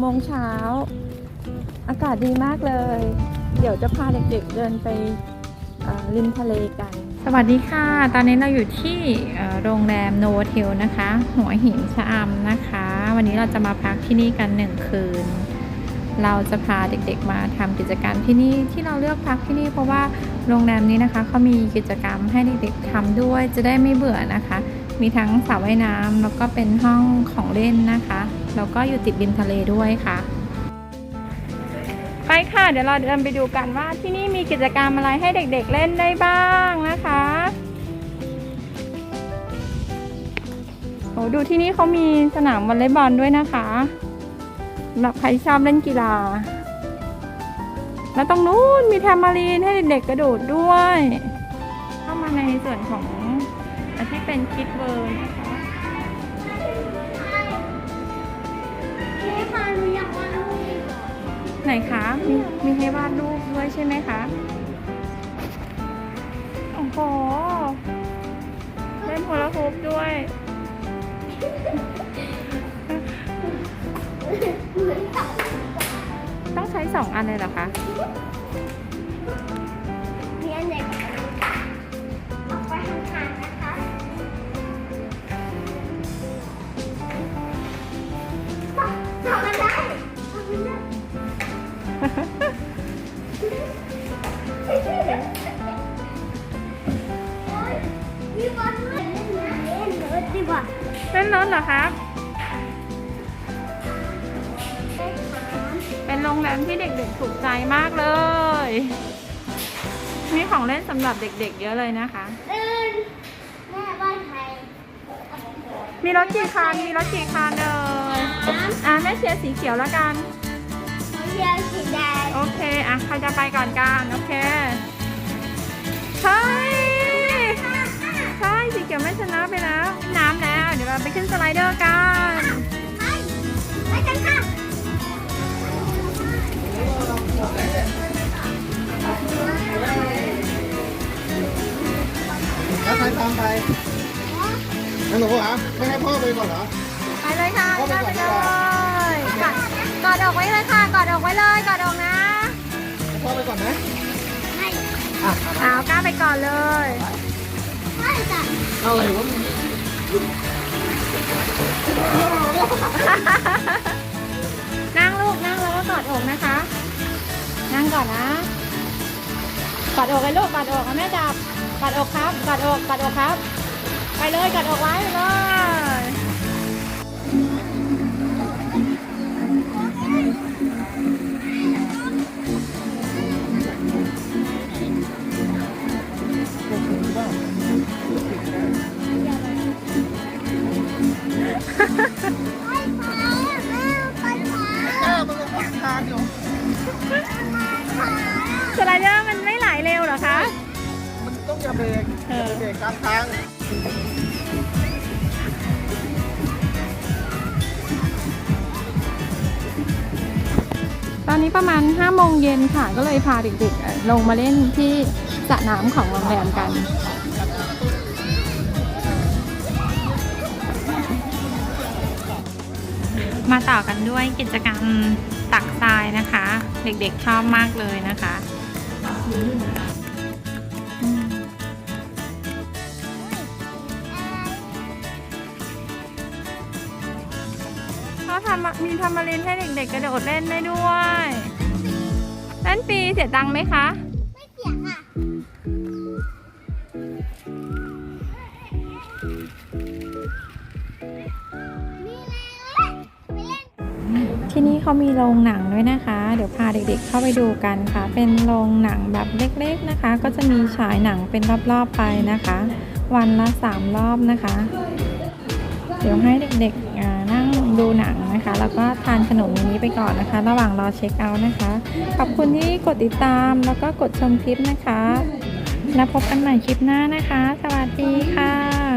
โมงเช้า อากาศดีมากเลย เดี๋ยวจะพาเด็กๆเดินไปริมทะเลกัน สวัสดีค่ะ ตอนนี้เราอยู่ที่โรงแรมโนเทลนะคะ หัวหินชะอำนะคะ วันนี้เราจะมาพักที่นี่กันหนึ่งคืน เราจะพาเด็กๆมาทำกิจกรรมที่นี่ที่เราเลือกพักที่นี่เพราะว่าโรงแรมนี้นะคะเขามีกิจกรรมให้เด็กๆทำด้วยจะได้ไม่เบื่อนะคะ มีทั้งสระว่ายน้ำแล้วก็เป็นห้องของเล่นนะคะ แล้วก็อยู่ติดริมทะเลด้วยค่ะ ไปค่ะ เดี๋ยวเราเดินไปดูกันว่าที่นี่มีกิจกรรมอะไรให้เด็กๆเล่นได้บ้างนะคะโอ้ดูที่นี่เขามีสนามวอลเลย์บอลด้วยนะคะสำหรับใครชอบเล่นกีฬา แล้วตรงนู้นมีแทมมารีนให้เด็กๆกระโดดด้วย เข้ามาในส่วนของอันที่เป็นคิดเวิร์นะคะ ไหนคะมีมีให้วาดรูปด้วยใช่ไหมคะโอ้โหเล่นโฮลาฮูปด้วย ดีกว่าเล่นรถเหรอครับเล่นน้ำเป็นโรงแรมที่เด็กๆถูกใจมากเลย มีของเล่นสำหรับเด็กๆ เยอะเลยนะคะเล่นแม่บ้านไทยมีรถกี่คัน มีรถกี่คันเอ่ยน้ำอะแม่เชียร์สีเขียวแล้วกัน เขาเรียกสีแดง โอเค อะ ใครจะไปก่อนกัน โอเคใช่ใไปขึ้นสไลเดอร์กันไปไปกันค่ะ แล้วใครตามไปนั่นหนูเหรอไม่ให้พ่อไปก่อนเหรอ ไปเลยค่ะเข้าไปไปก่อนเลยกอดกอดอกไว้เลยค่ะกอดอกไว้เลยกอดอกนะให้พ่อไปก่อนนะไม่อะเอาก้าวไปก่อนเลย ไม่จ้ะ เอาอะไรวะ นั่งลูกนั่งแล้วก็กอดอกนะคะ นั่งก่อนนะ กอดอกเลยลูกกอดอกเอาแม่จับกอดอกครับกอดอกกอดอกครับ ไปเลยกอดอกไว้เลยางทางอยู่สไลเดอร์มันไม่ไหลเร็วเหรอคะ มันต้องอย่าเบรกเออเบรกกลางทางตอนนี้ประมาณ5โมงเย็นค่ะ ก็เลยพาเด็กๆเอ่อลงมาเล่นที่สระน้ำของโรงแรมกัน มาต่อกันด้วยกิจกรรมตักทรายนะคะ เด็กๆชอบมากเลยนะคะเขาทำมีทำมาเล่นให้เด็กๆกระโดดเล่นได้ด้วยเล่นฟรีเสียตังค์ไหมคะ ไม่เสียค่ะ นี่เขามีโรงหนังด้วยนะคะ เดี๋ยวพาเด็กๆเข้าไปดูกันค่ะ เป็นโรงหนังแบบเล็กๆนะคะ ก็จะมีฉายหนังเป็นรอบๆไปนะคะ วันละสามรอบนะคะ เดี๋ยวให้เด็กๆนั่งดูหนังนะคะ แล้วก็ทานขนมนี้ไปก่อนนะคะ ระหว่างรอเช็คเอาท์นะคะ ขอบคุณที่กดติดตามแล้วก็กดชมคลิปนะคะ แล้วพบกันใหม่คลิปหน้านะคะ สวัสดีค่ะ